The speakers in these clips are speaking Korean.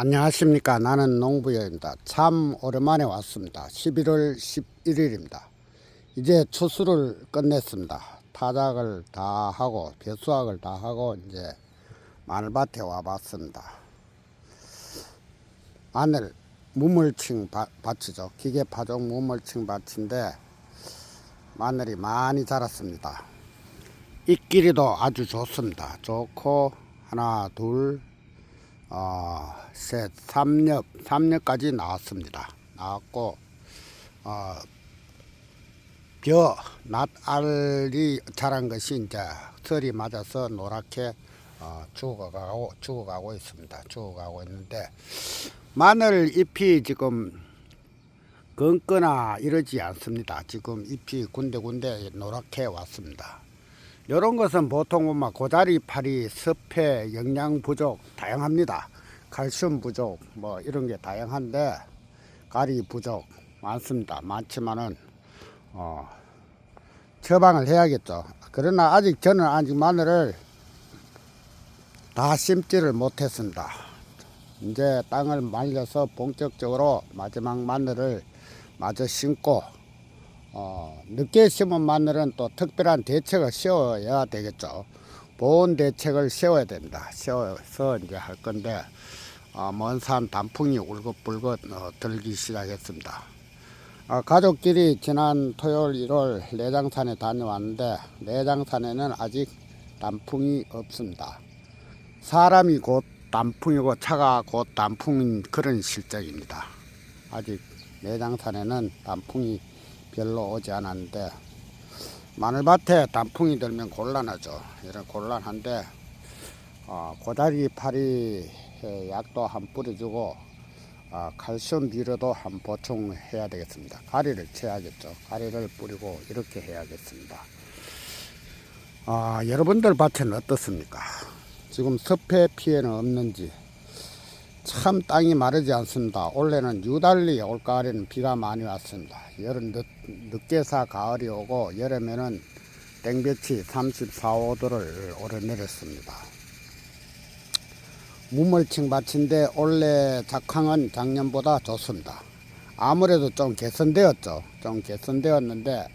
안녕하십니까. 나는 농부여입니다. 참 오랜만에 왔습니다. 11월 11일입니다. 이제 추수를 끝냈습니다. 타작을 다 하고 배수학을 다 하고 이제 마늘밭에 와봤습니다. 마늘 무물층 밭- 밭이죠. 기계 파종 무물층 밭인데 마늘이 많이 자랐습니다. 잎길이도 아주 좋습니다. 좋고 하나 둘 어, 셋, 삼엽, 삼엽까지 나왔습니다. 나왔고, 어, 벼, 낫알이 자란 것이 이제 설이 맞아서 노랗게 어, 죽어가고, 죽어가고 있습니다. 죽어가고 있는데, 마늘 잎이 지금 끈거나 이러지 않습니다. 지금 잎이 군데군데 노랗게 왔습니다. 이런 것은 보통 보면 고다리 파리, 섭해, 영양 부족 다양합니다. 칼슘 부족 뭐 이런 게 다양한데 가리 부족 많습니다. 많지만은 어 처방을 해야겠죠. 그러나 아직 저는 아직 마늘을 다 심지를 못했습니다. 이제 땅을 말려서 본격적으로 마지막 마늘을 마저 심고 어, 늦게 심은 마늘은 또 특별한 대책을 세워야 되겠죠. 보온 대책을 세워야 된다. 세워서 이제 할 건데, 어, 먼산 단풍이 울긋불긋 어, 들기 시작했습니다. 어, 가족끼리 지난 토요일 1월 내장산에 다녀왔는데, 내장산에는 아직 단풍이 없습니다. 사람이 곧 단풍이고 차가 곧 단풍인 그런 실정입니다. 아직 내장산에는 단풍이 별로 오지 않았는데 마늘밭에 단풍이 들면 곤란하죠. 이런 곤란한데 어, 고다리 파리 약도 한 뿌려주고 어, 칼슘 비료도 한 보충해야 되겠습니다. 가리를 쳐야겠죠. 가리를 뿌리고 이렇게 해야겠습니다. 아, 여러분들 밭에는 어떻습니까? 지금 섭해 피해는 없는지 참 땅이 마르지 않습니다. 올해는 유달리 올가을에는 비가 많이 왔습니다. 여름 늦, 늦게사 가을이 오고 여름에는 땡볕이 34, 5도를 오래 내렸습니다. 무물층 밭인데 올해 작황은 작년보다 좋습니다. 아무래도 좀 개선되었죠. 좀 개선되었는데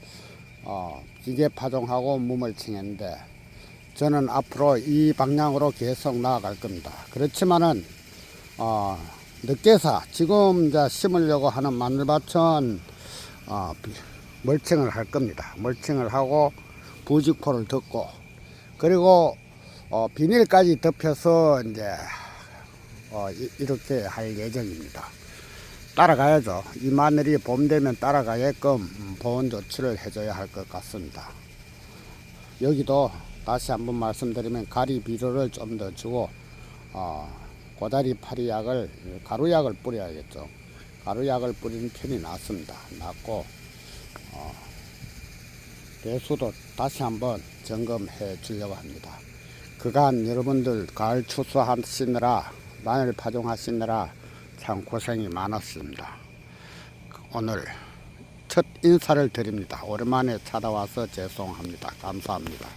어, 기계 파종하고 무물층인데 저는 앞으로 이 방향으로 계속 나아갈 겁니다. 그렇지만은 어, 늦게사 지금 이제 심으려고 하는 마늘밭은 어, 비- 멀칭을 할 겁니다. 멀칭을 하고 부직포를 덮고 그리고 어, 비닐까지 덮여서 이제 어, 이- 이렇게 할 예정입니다. 따라가야죠. 이 마늘이 봄 되면 따라가게끔 음, 보온 조치를 해줘야 할 것 같습니다. 여기도 다시 한번 말씀드리면 가리 비료를 좀 더 주고 어, 고다리 파리약을 가루약을 뿌려야겠죠. 가루약을 뿌리는 편이 낫습니다. 낫고 어, 배수도 다시 한번 점검해 주려고 합니다. 그간 여러분들 가을 추수하시느라 마늘 파종하시느라 참 고생이 많았습니다. 오늘 첫 인사를 드립니다. 오랜만에 찾아와서 죄송합니다. 감사합니다.